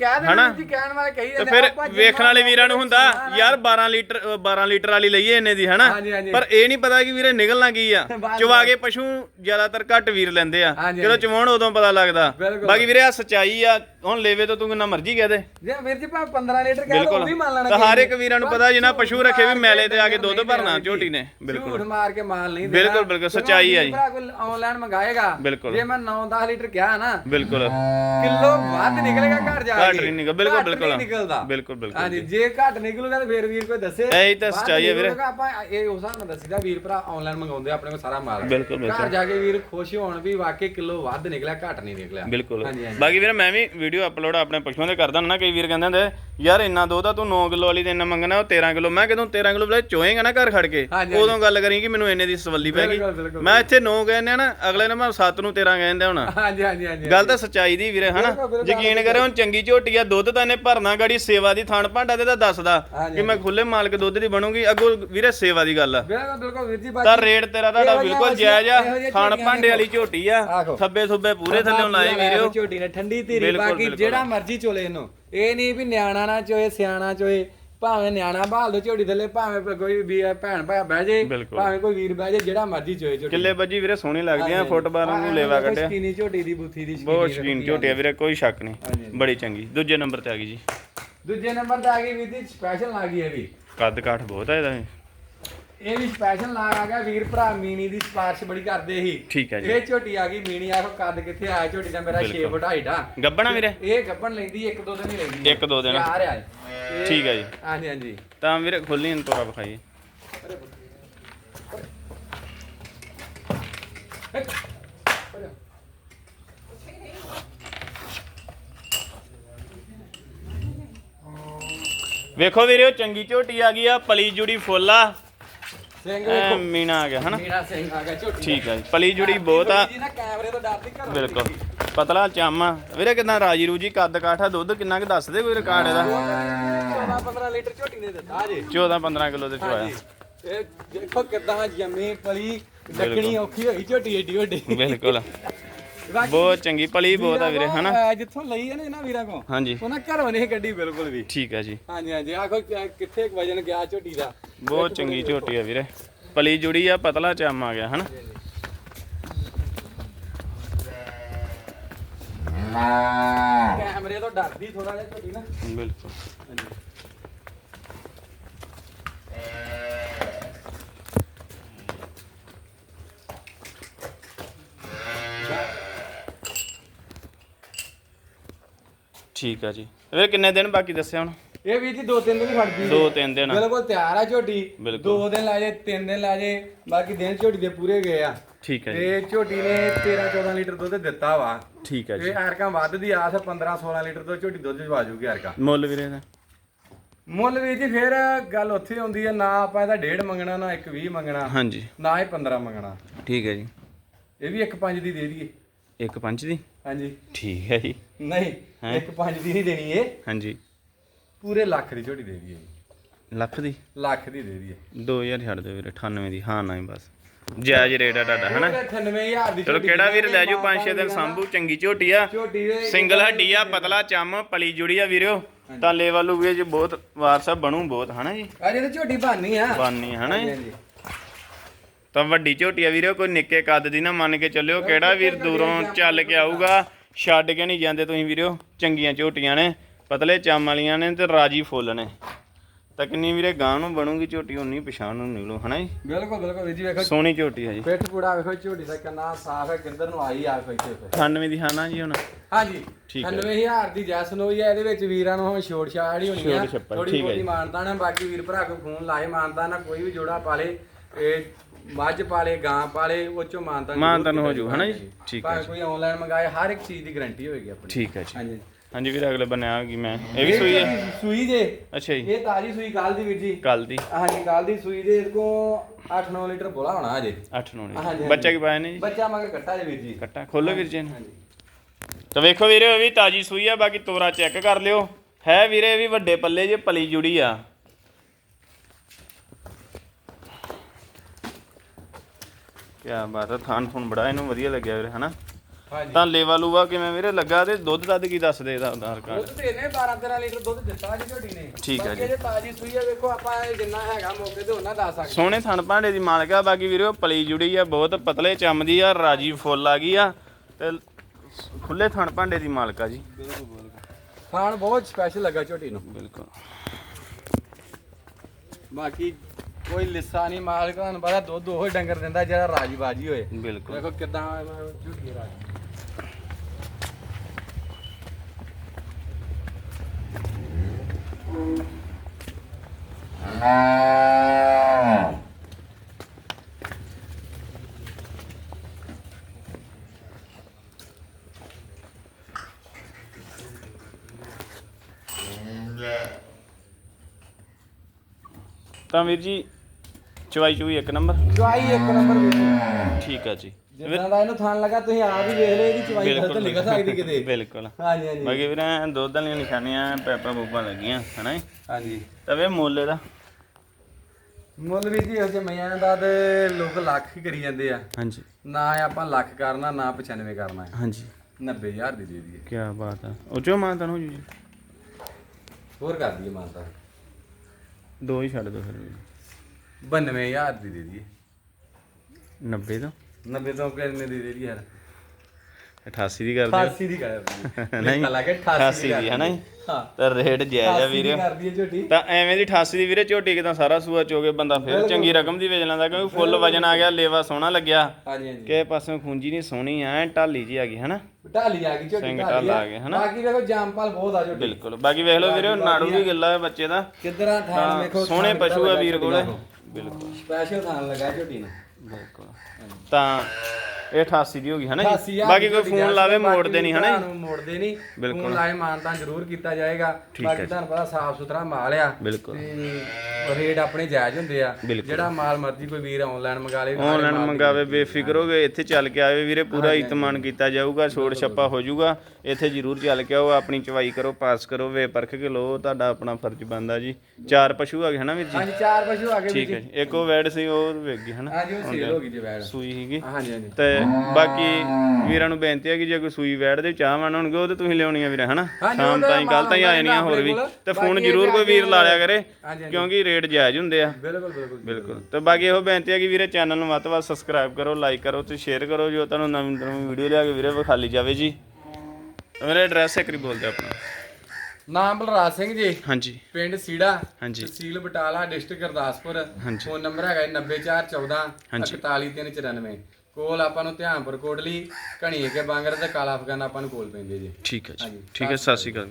ਕਹਿ ਹਨਾ? ਦੇ ਜੀ ਕਹਿਣ ਵਾਲੇ ਕਹੀ ਤੇ ਜਾਂਦੇ ਫਿਰ ਆਪਾਂ ਜਿੰਨਾ ਵੇਖਣ ਵਾਲੇ ਵੀਰਾਂ ਨੂੰ ਹੁੰਦਾ ਸਮਾਨ ਆ, ਯਾਰ 12 ਲੀਟਰ ਅ, 12 ਲੀਟਰ ਵਾਲੀ ਲਈਏ ਇੰਨੇ ਦੀ ਹਨਾ? ਹਾਂਜੀ, ਹਾਂਜੀ। ਪਰ ਇਹ ਨਹੀਂ ਪਤਾ ਕਿ ਵੀਰੇ ਨਿਕਲਣਾ ਕੀ ਆ। ਚਵਾ ਕੇ ਪਸ਼ੂ ਜ਼ਿਆਦਾਤਰ ਘੱਟ ਵੀਰ ਲੈਂਦੇ ਆ। ਹਾਂਜੀ, ਜਦੋਂ ਹਾਂਜੀ। ਚਵਾਉਣ ਉਦੋਂ ਪਤਾ ਲੱਗਦਾ। ਬਿਲਕੁਲ। ਬਾਕੀ ਵੀਰੇ ਆ ਸਚਾਈ ਆ ਹੁਣ ਲੇਵੇ ਤੋਂ ਤੂੰ ਕਿੰਨਾ ਮਰਜ਼ੀ ਕਹਿ ਦੇ। ਜੇ ਵੀਰ ਜੀ ਭਾਵੇਂ 15 ਲੀਟਰ ਕਹਿ ਲਓ ਉਹ ਵੀ ਮੰਨ ਲੈਣਾ ਤਾਂ ਹਰ ਕਿਸੇ ਇੱਕ ਵੀਰਾਂ ਨੂੰ ਪਤਾ ਜਿਨ੍ਹਾਂ ਪਸ਼ੂ ਰੱਖੇ ਵੀ ਮੈਲੇ ਤੇ ਆ ਕੇ ਦੁੱਧ ਭਰਨਾ ਝੋਟੀ ਨੇ ਝੂਠ ਬਿਲਕੁਲ ਮਾਰ ਕੇ ਮਾਲ ਨਹੀਂ ਬਿਲਕੁਲ, ਬਿਲਕੁਲ, ਸੱਚਾਈ ਆ ਜੀ। ਕੋਈ ਆਨਲਾਈਨ ਮੰਗਾਏਗਾ। ਬਿਲਕੁਲ। ਜੇ ਮੈਂ 9-10 ਲੀਟਰ ਕਿਹਾ ਨਾ ਬਿਲਕੁਲ। ਕਿਲੋ ਵੱਧ ਨਿਕਲੇਗਾ ਘਰ ਜਾ ਕੇ। ਘੱਟ ਨਹੀਂ ਨਿਕਲ- ਬਿਲਕੁਲ, ਬਿਲਕੁਲ। ਨਿਕਲਦਾ। ਬਿਲਕੁਲ, ਬਿਲਕੁਲ ਹਾਂਜੀ ਜੇ। ਘੱਟ ਨਿਕਲੂਗਾ ਤਾਂ ਫੇਰ ਵੀਰ ਕੋਈ ਦੱਸੇ। ਇਹੀ ਤਾਂ ਸੱਚਾਈ ਹੈ ਵੀਰੇ। ਆਪਾਂ ਇਹ ਉਸ ਨਾਲ ਦੱਸੀਦਾ ਵੀਰ ਭਰਾ ਆਨਲਾਈਨ ਮੰਗਾਉਂਦੇ ਆਪਣੇ ਕੋਲ ਸਾਰਾ ਮਾਲ ਬਿਲਕੁਲ, ਬਿਲਕੁਲ। ਘਰ ਜਾ ਕੇ ਵੀਰ ਖੁਸ਼ ਹੋਣ ਵੀ ਵਾਕਈ ਕਿਲੋ ਵੱਧ ਨਿਕਲਿਆ ਘੱਟ ਨਹੀਂ ਨਿਕਲਿਆ। ਬਿਲਕੁਲ। ਬਾਕੀ ਵੀਰੇ ਮੈਂ ਵੀ ਵੀਡੀਓ ਅਪਲੋਡ ਆਪਣੇ ਪਸ਼ੂਆਂ ਦੇ ਕਰਦਾ ਨਾ ਕਈ ਵੀਰ ਕਹਿੰਦੇ ਹੁੰਦੇ ਯਾਰ ਇੰਨਾ ਦੁੱਧ ਆ ਤੂੰ 9 ਕਿਲੋ ਵਾਲੀ ਤੇ ਇੰਨਾ ਮੰਗਣਾ ਉਹ 13 ਕਿਲੋ। ਮੈਂ ਕਿਦੋਂ 13 ਕਿਲੋ ਬਲੇ ਚੋਏਗਾ ਨਾ ਘਰ ਖੜ ਕੇ? ਉਦੋਂ ਗੱਲ ਕਰੀ ਕਿ ਮੈਨੂੰ ਇੰਨੇ ਦੀ ਸਵੱਲੀ ਪੈ ਗਈ। ਮੈਂ ਇੱਥੇ 9 ਕਹਿੰਦੇ ਨਾ ਅਗਲੇ ਨੇ ਮੈਂ 7 ਨੂੰ 13 ਕਹਿੰਦੇ ਹੁਣ। ਹਾਂਜੀ ਹਾਂਜੀ ਹਾਂਜੀ ਗੱਲ ਤਾਂ ਸੱਚਾਈ ਦੀ ਵੀਰੇ ਹਨਾ? ਯਕੀਨ ਕਰੇ ਹੁਣ ਚੰਗੀ ਝੋਟੀ ਆ ਦੁੱਧ ਤਾਂ ਇਹਨੇ ਭਰਨਾ ਗਾੜੀ ਸੇਵਾ ਦੀ ਥਣ ਭਾਂਡਾ ਤੇ ਤਾਂ ਦੱਸਦਾ ਕਿ ਮੈਂ ਖੁੱਲੇ ਮਾਲਕ ਦੁੱਧ ਦੀ ਬਣੂਗੀ। ਅੱਗੋਂ ਵੀਰੇ ਸੇਵਾ ਦੀ ਗੱਲ ਆ। ਬਿਲਕੁਲ ਬਿਲਕੁਲ ਵੀਰ ਜੀ ਤਾਂ ਰੇਟ ਤੇਰਾ ਤੁਹਾਡਾ ਬਿਲਕੁਲ ਜਾਇਜ਼ ਆ। ਥਣ ਝੋਟੀਆਂ ਭਾਂਡੇ ਵਾਲੀ ਝੋਟੀ ਆ। ਥੱਬੇ ਥੁੱਬੇ ਪੂਰੇ ਥੱਲੇ ਲਾਏ ਵੀਰਿਓ ਝੋਟੀ ਨੇ ਠੰਡੀ ਧੀਰੀ ਬਾਕੀ। ਜਿਹੜਾ ਮਰਜ਼ੀ ਚੋਲੇ ਇਹਨੂੰ। ਇਹ ਨਹੀਂ ਵੀ ਨਿਆਣਾ ਨਾ ਚੋਏ ਸਿਆਣਾ ਚੋਏ। ਭਾਵੇਂ ਨਿਆਣਾ ਭਾਲ ਦੋ ਝੋਟੀ ਥੱਲੇ ਭਾਵੇਂ ਕੋਈ ਵੀ ਭੈਣ ਭਾਇਆ ਬਹਿ ਜੇ ਬਿਲਕੁਲ। ਭਾਵੇਂ ਕੋਈ ਵੀਰ ਬਹਿ ਜੇ ਜਿਹੜਾ ਮਰਜ਼ੀ ਚੋਏ ਝੋਟੀ ਕਿੱਲੇ ਬੱਜੀ ਵੀਰੇ ਸੋਹਣੀ ਲੱਗਦੀ ਆ ਫੁੱਟਬਾਲ ਨੂੰ ਲੇਵਾ ਕੱਢਿਆ। ਸ਼ਕੀਨੀ ਝੋਟੀ ਦੀ ਬੁੱਥੀ ਦੀ ਬਹੁਤ ਸ਼ਕੀਨੀ ਸ਼ਕੀਨ ਝੋਟੀ ਆ ਵੀਰੇ ਕੋਈ ਸ਼ੱਕ ਨਹੀਂ। ਹਾਂਜੀ। ਬੜੀ ਚੰਗੀ। ਦੂਜੇ ਨੰਬਰ ਤੇ ਆ ਗਈ ਜੀ। ਦੂਜੇ ਨੰਬਰ ਤੇ ਆ ਗਈ ਵੀਰ ਦੀ ਸਪੈਸ਼ਲ ਆ ਗਈ ਇਹ ਵੀ। ਕੱਦ ਕਾਠ ਬਹੁਤ ਆ ਇਹਦਾ ਵੀ। ਇਹ ਵੀ ਸਪੈਸ਼ਲ ਲਾ ਆ ਗਿਆ ਵੀਰ ਭਰਾ ਮੀਣੀ ਦੀ ਸਪਾਰਸ਼ ਬੜੀ ਕਰਦੇ ਸੀ। ਠੀਕ ਹੈ ਜੀ। ਇਹ ਝੋਟੀ ਆ ਗਈ ਮੀਣੀ ਆਖੋ ਕੱਦ ਕਿੱਥੇ ਆਇਆ ਝੋਟੀ ਦਾ ਮੇਰਾ 6 ਫੁੱਟ ਹਾਈਟ ਆ। ਗੱਬਣਾ ਵੀਰੇ? ਇਹ ਗੱਬਣ ਲੈਂਦੀ ਇੱਕ ਦੋ ਦਿਨ ਹੀ ਲੈਂਦੀ ਇੱਕ ਦੋ ਦਿਨ। ਤਿਆਰ ਆ ਇਹ। ਠੀਕ ਹੈ ਜੀ। ਹਾਂਜੀ ਹਾਂਜੀ। ਤਾਂ ਵੀਰੇ ਖੋਲੀ ਇਹਨੂੰ ਤੋਰਾ ਵਿਖਾਈਏ। ਵੇਖੋ ਵੀਰੇ ਚੰਗੀ ਝੋਟੀ ਆ ਗਈ ਆ ਪਲੀ ਜੁੜੀ ਫੁੱਲ ਆ। ਸਿੰਘ ਵੇਖੋ ਮੀਨਾ ਆ ਗਿਆ ਹਨਾ? ਮੀਨਾ ਸਿੰਘ ਆ ਗਿਆ ਝੋਟੀ ਠੀਕ ਆ ਜੀ ਪਲੀ ਜੁੜੀ ਬਹੁਤ ਆ। ਜੀ ਨਾ ਕੈਮਰੇ ਤੋਂ ਡਰਦੀ ਘਰ ਬਿਲਕੁਲ। ਪਤਲਾ ਚਾਮਾ ਵੀਰੇ ਕਿੰਨਾ ਰਾਜੀ ਰੂਜੀ ਕੱਦ ਕਾਠਾ ਦੁੱਧ ਕਿੰਨਾ ਕੁ ਦੱਸ ਦੇ ਕੋਈ ਰਿਕਾਰਡ ਇਹਦਾ? 14 15 ਲੀਟਰ ਝੋਟੀ ਨੇ ਦਿੱਤਾ ਜੀ। 14 15 ਕਿਲੋ ਦੇ ਚੋਇਆ। ਇਹ ਦੇਖੋ ਕਿਦਾਂ ਜੰਮੀ ਪਲੀ ਲੱਕਣੀ ਔਖੀ ਹੋਈ ਝੋਟੀ ਏਡੀ ਵੱਡੀ। ਬਿਲਕੁਲ। ਬਹੁਤ ਚੰਗੀ ਪਲੀ ਬਹੁਤ ਆ ਵੀਰੇ ਹਨਾ? ਜਿੱਥੋਂ ਲਈ ਹੈ ਨਾ ਇਹਨਾਂ ਵੀਰਾਂ ਕੋ ਹਾਂਜੀ। ਉਹਨਾਂ ਘਰੋਂ ਨਹੀਂ ਗੱਡੀ ਬਿਲਕੁਲ ਵੀ। ਠੀਕ ਆ ਜੀ। ਹਾਂਜੀ ਹਾਂਜੀ ਆਖੋ ਕਿੱਥੇ ਵਜਨ ਗਿਆ ਝੋਟੀ ਦਾ? ਬਹੁਤ ਚੰਗੀ ਝੋਟੀ ਆ ਵੀਰੇ। ਪਲੀ ਜੁੜੀ ਆ ਪਤਲਾ ਚਾਮਾ ਆ ਗਿਆ ਹਨਾ? ਕੈਮਰੇ ਤੋਂ ਡਰਦੀ ਥੋੜਾ ਜਿਹਾ ਝੋਟੀ ਨਾ। ਬਿਲਕੁਲ। ਠੀਕ ਆ ਜੀ। ਵੀਰੇ ਕਿੰਨੇ ਦਿਨ ਬਾਕੀ ਦੱਸਿਆ ਹੁਣ? ਇਹ ਵੀ ਜੀ ਦੋ ਤਿੰਨ ਦਿਨ ਖੜਦੀ ਦੋ ਤਿੰਨ ਦਿਨ। ਬਿਲਕੁਲ ਤਿਆਰ ਆ ਝੋਟੀ। ਬਿਲਕੁਲ। ਦੋ ਦਿਨ ਲਾ ਜੇ ਤਿੰਨ ਦਿਨ ਲਾ ਜੇ ਬਾਕੀ ਦਿਨ ਝੋਟੀ ਦੇ ਪੂਰੇ ਗਏ ਆ। ਠੀਕ ਆ ਜੀ। ਤੇ ਝੋਟੀ ਨੇ 13 14 ਲੀਟਰ ਦੁੱਧ ਦਿੱਤਾ ਵਾ। ਠੀਕ ਆ ਜੀ। ਇਹ ਐਰਕਾਂ ਵੱਧ ਦੀ ਆਸ 15 16 ਲੀਟਰ ਤੋਂ ਝੋਟੀ ਦੁੱਧ ਜਵਾ ਜੂਗੀ ਐਰਕਾਂ ਮੁੱਲ ਵੀਰੇ ਦਾ? ਮੁੱਲ ਵੀ ਜੀ ਫਿਰ ਗੱਲ ਉੱਥੇ ਆਉਂਦੀ ਹੈ ਨਾ ਆਪਾਂ ਇਹਦਾ ਡੇਢ ਮੰਗਣਾ ਨਾ 1.20 ਮੰਗਣਾ ਹਾਂਜੀ। ਨਾ ਹੀ 15 ਮੰਗਣਾ। ਠੀਕ ਹੈ ਜੀ। ਇਹ ਵੀ 1.5 ਦੀ ਦੇ ਦਈਏ। ਇੱਕ ਪੰਜ ਦੀ? ਹਾਂਜੀ। ਠੀਕ ਹੈ ਜੀ। ਨਹੀਂ ਹੈਂ? 1.5 ਦੀ ਨਹੀਂ ਦੇਣੀ ਇਹ। ਹਾਂਜੀ। ਪੂਰੇ ਲੱਖ ਦੀ ਝੋਟੀ ਦੇ ਦਈਏ ਲੱਖ ਦੀ? ਲੱਖ ਦੀ ਦੇ ਦਈਏ। 2000 ਛੱਡ ਦਿਓ ਵੀਰੇ 98 ਦੀ। ਹਾਂ ਨਾ ਹੀ ਬਸ। ਜਾਇਜ਼ ਰੇਟ ਆ ਤੁਹਾਡਾ ਹਨਾ? 98000 ਦੀ ਚਲੋ ਝੋਟੀ ਕਿਹੜਾ ਵੀਰ ਲੈ ਜਾਓ ਮਾਤਾ 5-6 ਦਿਨ ਵੀਰਾਂ ਸੰਭੂ ਚੰਗੀ ਝੋਟੀ ਆ। ਝੋਟੀ ਦੇ ਸਿੰਗਲ ਹੱਡੀ ਆ ਪਤਲਾ ਚੰਮ ਪਲੀ ਜੁੜੀ ਆ ਵੀਰਿਓ ਤਾਂ ਲੇਵਲ ਲੂਗੇ ਜੀ ਬਹੁਤ ਵਾਰ ਸਾਹਿਬ ਬਣੂ ਬਹੁਤ ਹਨਾ ਜੀ? ਅਜੇ ਤਾਂ ਝੋਟੀ ਬਾਨੀ ਆ। ਬਾਨੀ ਹਨਾ ਜੀ? ਹਾਂਜੀ ਤਾਂ ਵੱਡੀ ਝੋਟੀ ਆ ਵੀਰਿਓ ਕੋਈ ਨਿੱਕੇ ਕੱਦ ਦੀ ਨਾ ਮੰਨ ਕੇ ਚੱਲਿਓ। ਕਿਹੜਾ ਵੀਰ ਦੂਰੋਂ ਚੱਲ ਕੇ ਆਊਗਾ? ਛੱਡ ਕੇ ਨਹੀਂ ਜਾਂਦੇ ਤੁਸੀਂ ਵੀਰਿਓ ਚੰਗੀਆਂ ਝੋਟੀਆਂ ਨੇ ਪਤਲੇ ਚੰਮ ਵਾਲੀਆਂ ਨੇ ਤੇ ਰਾਜੀ ਫੁੱਲ ਨੇ। ਤਾਂ ਕਿੰਨੀ ਵੀਰੇ ਗਾਂ ਨੂੰ ਬਣੂਗੀ ਝੋਟੀ ਉਨੀ ਪਛਾਣ ਨੂੰ ਨਿਕਲੋ ਹਨਾ ਜੀ? ਬਿਲਕੁਲ ਬਿਲਕੁਲ ਵੀਰ ਜੀ ਵੇਖੋ ਸੋਹਣੀ ਝੋਟੀ ਆ ਜੀ। ਪਿੱਠ ਪੂੜਾ ਵੇਖੋ ਝੋਟੀ ਦਾ ਕਿੰਨਾ ਸਾਫ਼ ਹੈ ਕਿੰਦਰ ਨੂੰ ਆਈ ਆ ਕੋਈ ਤੇ 98 ਦੀ ਹਾਂ ਨਾ ਜੀ ਹੁਣ। ਹਾਂਜੀ ਠੀਕ ਹੈ। 98000 ਦੀ ਜੈਸ ਹੋਈ ਹੈ ਇਹਦੇ ਵਿੱਚ ਵੀਰਾਂ ਨੂੰ ਹੁਣ ਛੋਟ ਛਾੜ ਹੀ ਹੋਣੀ ਛੱਪੜ, ਥੋੜੀ ਹੈ ਬਹੁਤੀ। ਮਾਨਤਾ ਨਾ ਬਾਕੀ ਵੀਰ ਭਰਾ ਕੋ ਫੋਨ ਲਾਏ ਮਾਨਤਾ ਨਾ ਕੋਈ ਵੀ ਜੋੜਾ ਪਾਲੇ ਇਹ ਮੱਝ ਪਾਲੇ ਗਾਂ ਪਾਲੇ ਉਹ ਚੋਂ ਮਾਨਤਾ ਮਾਨਤਾਨ ਹੋ ਜਾਊ, ਹਨਾ ਜੀ? ਠੀਕ ਹੈ ਭਾਵੇਂ ਕੋਈ ਆਨਲਾਈਨ ਮੰਗਾਏ ਹਰ ਇੱਕ ਚੀਜ਼ ਦੀ ਗਾਰੰਟੀ ਹੋਏਗੀ ਆਪਣੀ। ਠੀਕ ਹੈ ਜੀ। ਹਾਂਜੀ। ਹਾਂਜੀ ਵੀਰ ਅਗਲੇ ਬੰਨੇ ਆ ਗਈ ਮੈਂ। ਇਹ ਵੀ ਸੂਈ ਹੈ? ਸੂਈ ਜੇ। ਅੱਛਾ ਜੀ। ਇਹ ਤਾਜੀ ਸੂਈ ਕੱਲ ਦੀ ਵੀਰ ਜੀ। ਕੱਲ ਦੀ। ਹਾਂਜੀ ਕੱਲ ਦੀ ਸੂਈ ਦੇ ਇਹਦੇ ਕੋ 8-9 ਲੀਟਰ ਬੋਲਾ ਹੋਣਾ ਅਜੇ 8 ਨੂੰ ਹਾਂਜੀ, ਹਾਂਜੀ। ਬੱਚਾ ਕੀ ਪਾਇਆ ਨੇ ਜੀ? ਬੱਚਾ ਮਗਰ ਕੱਟਾ ਜੇ ਵੀਰ ਜੀ। ਕੱਟਾ। ਖੋਲੋ ਵੀਰ ਜੀ। ਹਾਂਜੀ। ਤਾਂ ਵੇਖੋ ਵੀਰੇ ਇਹ ਵੀ ਤਾਜੀ ਸੂਈ ਆ ਬਾਕੀ ਤੋਰਾ ਚੈੱਕ ਕਰ ਲਿਓ। ਹੈ ਵੀਰੇ ਇਹ ਵੀ ਵੱਡੇ ਪੱਲੇ ਜੇ ਪਲੀ ਜੁੜੀ ਆ। ਕਿਆ ਬਾਤ ਆ ਥਾਨ ਥੁਨ ਬੜਾ ਇਹਨੂੰ ਵਧੀਆ ਲੱਗਿਆ ਵੀਰੇ ਹਨਾ? ਹਾਂਜੀ। ਤਾਂ ਲੇਵਾ ਲੂਵਾ ਕਿਵੇਂ ਵੀਰੇ ਲੱਗਾ ਤੇ ਦੁੱਧ ਦੱਧ ਕੀ ਦੱਸਦੇ ਇਹਦਾ ਆਧਾਰ ਕਾਰਡ? ਦੁੱਧ ਤੇ ਨੇ 12 13 ਲੀਟਰ ਦੁੱਧ ਦਿੱਤਾ ਜੀ ਝੋਟੀ ਨੇ। ਠੀਕ ਬਾਕੀ ਜੀ। ਇਹਦੇ ਤਾਜੀ ਸੂਈ ਆ ਵੇਖੋ ਆਪਾਂ ਇਹ ਜਿੰਨਾ ਹੈਗਾ ਮੌਕੇ ਤੇ ਉਹਨਾਂ ਦੱਸ ਸਕਦੇ। ਸੋਹਣੇ ਥਣ ਭਾਂਡੇ ਦੀ ਮਾਲਕ ਆ ਬਾਕੀ ਵੀਰੇ ਉਹ ਪਲੀ ਜੁੜੀ ਆ ਬਹੁਤ ਪਤਲੇ ਚੰਮ ਦੀ ਆ ਰਾਜੀ ਫੁੱਲ ਆ ਗਈ ਆ ਤੇ ਖੁੱਲੇ ਥਣ ਭਾਂਡੇ ਦੀ ਮਾਲਕ ਆ ਜੀ। ਖਾਣ ਬਹੁਤ ਸਪੈਸ਼ਲ ਲੱਗਾ ਝੋਟੀ ਨੂੰ। ਬਿਲਕੁਲ। ਬਾਕੀ ਕੋਈ ਲਿੱਸਾ ਨਹੀਂ ਮਾਲਕ ਤੁਹਾਨੂੰ ਪਤਾ ਦੁੱਧ ਉਹ ਹੀ ਡੰਗਰ ਦਿੰਦਾ ਜਿਹੜਾ ਰਾਜੀ ਬਾਜੀ ਹੋਏ। ਬਿਲਕੁਲ। ਵੇਖੋ ਕਿਦਾਂ ਝੋਟੀ ਰਾਜੀ। ਤਾਂ ਵੀਰ ਜੀ ਚਵਾਈ ਚੂਈ ਇੱਕ ਨੰਬਰ? ਚਵਾਈ ਇੱਕ ਨੰਬਰ ਵਿੱਚ ਠੀਕ ਆ ਜੀ। ਜਿੱਦਾਂ ਦਾ ਇਹਨੂੰ ਥਾਨ ਲੱਗਾ ਤੁਸੀਂ ਆਪ ਹੀ ਵੇਖ ਲਓ ਇਹਦੀ ਚਵਾਈ ਗਲਤ ਲਿਖ ਸਕਦੀ ਕਿਤੇ। ਬਿਲਕੁਲ। ਹਾਂਜੀ ਹਾਂਜੀ। ਬਾਕੀ ਵੀਰੇ ਦੁੱਧ ਵਾਲੀਆਂ ਨਿਸ਼ਾਨੀਆਂ ਪੈਪਾ ਬੂਪਾ ਲੱਗੀਆਂ ਹਨਾ ਹਾਂਜੀ। ਤਾਂ ਵੇ ਮੁੱਲ ਇਹਦਾ? ਮੁੱਲ ਵੀ ਜੀ ਜਿਹੇ ਮਈਆਂ ਦਾ ਤੇ ਲੋਕ ਲੱਖ ਹੀ ਕਰੀ ਜਾਂਦੇ ਆ। ਹਾਂਜੀ। ਨਾ ਆਪਾਂ ਲੱਖ ਕਰਨਾ ਨਾ 95 ਕਰਨਾ। ਹਾਂਜੀ। 90000 ਦੀ ਦੇ ਦਈਏ। ਕੀ ਬਾਤ ਆ। ਉਹ ਚੋ ਮਾਂ ਹੋ ਜੀ। ਹੋਰ ਕਰ ਦਈਏ ਮਾਨਤਾ। ਦੋ ਹੀ ਛੱਡ ਦਿਓ ਫਿਰ। ਵੀਰ 92000 ਦੀ ਦੇ ਦਈਏ। 90 ਤੋਂ? 90 ਤੋਂ ਕਿੰਨੇ ਦੀ ਦੇ ਦਈਏ ਯਾਰ? 88 ਦੀ ਕਰ ਦਿਓ 88 ਦੀ ਕਰ ਨਹੀਂ ਲਿਖਾ ਲਾ ਕੇ 88 ਦੀ ਹੈ ਨਾ? ਹਾਂ। ਤਾਂ ਰੇਟ ਜਾਇਜ਼ ਆ 88 ਦੀ ਵੀਰੇ। ਕਰ ਦਈਏ ਝੋਟੀ। ਤਾਂ ਐਵੇਂ ਦੀ 88 ਦੀ ਵੀਰੇ ਝੋਟੀ ਕਿਦਾਂ ਸਾਰਾ ਸੂਆ ਚੋਗੇ ਬੰਦਾ ਫਿਰ ਚੰਗੀ ਰਕਮ ਦੀ ਵੇਚ ਲੈਂਦਾ ਕਿਉਂਕਿ ਫੁੱਲ ਵਜਨ ਆ ਗਿਆ ਲੇਵਾ ਸੋਹਣਾ ਲੱਗਿਆ। ਹਾਂਜੀ ਪਾਸੋਂ ਖੁੰਜੀ ਨਹੀਂ ਸੋਹਣੀ ਐ ਢਾਲੀ ਜੀ ਆ ਗਈ ਹਨਾ? ਢਾਲੀ ਆ ਗਈ ਝੋਟੀ ਢਾਲੀ ਆ। ਗਏ, ਹਨਾ? ਬਾਕੀ ਵੇਖੋ ਜਾਮਪਾਲ ਬਹੁਤ ਆ ਝੋਟੀ। ਬਿਲਕੁਲ। ਬਾਕੀ ਵੇਖ ਲਓ ਵੀਰੇ ਨਾੜੂ ਵੀ ਗਿੱਲਾ ਹੈ ਬੱਚੇ ਦਾ। ਕਿੱਧਰਾਂ ਤਾਂ ਵੇਖੋ ਸੋਹਣੇ ਪਸ਼ੂ ਆ ਵੀਰ ਕੋਲੇ। ਲੱਗਾ ਬਿਲਕੁਲ। ਸਪੈਸ਼ਲ ਥਾਨ ਲੱਗਾ ਝੋਟੀ ਨੂੰ ਬਿਲਕੁਲ। ਤਾਂ ਇਹ 88 ਦੀ ਹੋ ਗਈ ਹਨਾ ਜੀ? 88000 ਬਾਕੀ ਕੋਈ ਫੋਨ ਲਾਵੇ ਮੋੜਦੇ ਨਹੀਂ ਹਨਾ ਜੀ? ਮੋੜਦੇ ਨਹੀਂ। ਬਿਲਕੁਲ। ਫੋਨ ਲਾਏ ਮਾਨਤਾਨ ਜ਼ਰੂਰ ਕੀਤਾ ਜਾਏਗਾ। ਬਾਕੀ ਤੁਹਾਨੂੰ ਪਤਾ ਸਾਫ਼ ਸੁਥਰਾ ਮਾਲ ਆ। ਬਿਲਕੁਲ। ਤੇ ਰੇਟ ਆਪਣੇ ਜਾਇਜ਼ ਹੁੰਦੇ ਆ। ਜਿਹੜਾ ਮਾਲ ਮਰਜ਼ੀ ਕੋਈ ਵੀਰ ਆਨਲਾਈਨ ਮੰਗਾ ਲੇ ਆਨਲਾਈਨ ਮੰਗਾਵੇ ਬੇਫਿਕਰ ਹੋ ਗਏ ਇੱਥੇ ਚੱਲ ਕੇ ਆਵੇ ਵੀਰੇ ਪੂਰਾ ਇਤਮਾਨ ਕੀਤਾ ਜਾਊਗਾ ਛੋੜ ਛੱਪਾ ਹੋ ਜਾਊਗਾ ਇੱਥੇ ਜ਼ਰੂਰ ਚੱਲ ਕੇ ਆਓ ਆਪਣੀ ਚਵਾਈ ਕਰੋ ਪਾਸ ਕਰੋ ਵੇ ਪਰਖ ਕੇ ਲੋ ਤੁਹਾਡਾ ਆਪਣਾ ਫਰਜ਼ ਬਣਦਾ ਜੀ। ਚਾਰ ਪਸ਼ੂ ਆ ਗਏ ਹਨਾ ਵੀਰ ਜੀ? ਹਾਂਜੀ ਚਾਰ ਪਸ਼ੂ ਆ ਗਏ ਠੀਕ ਹੈ ਇੱਕ ਉਹ ਵੈਡ ਸੀ ਉਹ ਵੇਖ ਗਈ ਹਨਾ? ਹਾਂਜੀ ਉਹ ਸੇਲ ਹੋ ਗਈ ਜੀ ਵੈੜ। ਸੂਈ ਸੀਗੀ। ਹਾਂਜੀ ਹਾਂਜੀ। ਤੇ ਬਾਕੀ ਵੀਰਾਂ ਨੂੰ ਬੇਨਤੀ ਹੈ ਕਿ ਜੇ ਕੋਈ ਸੂਈ ਵੈੜ ਦੇ ਚਾਹਵਾਨ ਹੋਣਗੇ ਉਹ ਤੇ ਤੁਸੀਂ ਲਿਆਉਣੀ ਆ ਵੀਰੇ ਹਨਾ? ਸ਼ਾਮ ਤਾਈਂ ਕੱਲ ਤਾਈਂ ਆ ਜਾਣੀਆਂ ਹੋਰ ਵੀ। ਤੇ ਫੋਨ ਜ਼ਰੂਰ ਕੋਈ ਵੀਰ ਲਾ ਲਿਆ ਕਰੇ ਕਿਉਂਕਿ ਰੇਟ ਜਾਇਜ਼ ਹੁੰਦੇ ਆ। ਬਿਲਕੁਲ ਬਿਲਕੁਲ ਬਿਲਕੁਲ। ਤੇ ਬਾਕੀ ਇਹੋ ਬੇਨਤੀ ਹੈ ਕਿ ਵੀਰੇ ਚੈਨਲ ਨੂੰ ਵੱਧ ਤੋਂ ਵੱਧ ਸਬਸਕ੍ਰਾਈਬ ਕਰੋ ਲਾਈਕ ਕਰੋ ਤੇ ਸ਼ੇਅਰ ਕਰੋ ਜੋ ਤੁਹਾਨੂੰ ਨਵੀਂ ਨਵੀਂ ਵੀਡੀਓ ਲਿਆ ਕੇ ਵੀਰੇ ਵਿਖਾਲੀ ਜਾਵੇ ਜੀ। ਮੇਰੇ ਐਡਰੈਸ ਇੱਕ ਵਾਰੀ ਬੋਲ ਦਿਓ ਆਪਣਾ। ਨਾਮ ਬਲਰਾਜ ਸਿੰਘ ਜੀ। ਹਾਂਜੀ। ਪਿੰਡ ਸੀੜਾ। ਹਾਂਜੀ। Tehsil Batala district Gurdaspur. Phone number ਹੈਗਾ 90414 ਹਾਂਜੀ। 41394 ਕੋਲ ਆਪਾਂ ਨੂੰ ਧਿਆਨਪੁਰ ਕੋਟਲੀ ਘਣੀਏ ਕੇ ਬਾਂਗਰ ਤੇ ਕਾਲਾ ਅਫਗਾਨ ਆਪਾਂ ਨੂੰ ਕੋਲ ਪੈਂਦੇ ਜੀ। ਠੀਕ ਹੈ ਜੀ। ਠੀਕ ਹੈ ਸਤਿ ਸ਼੍ਰੀ ਅਕਾਲ।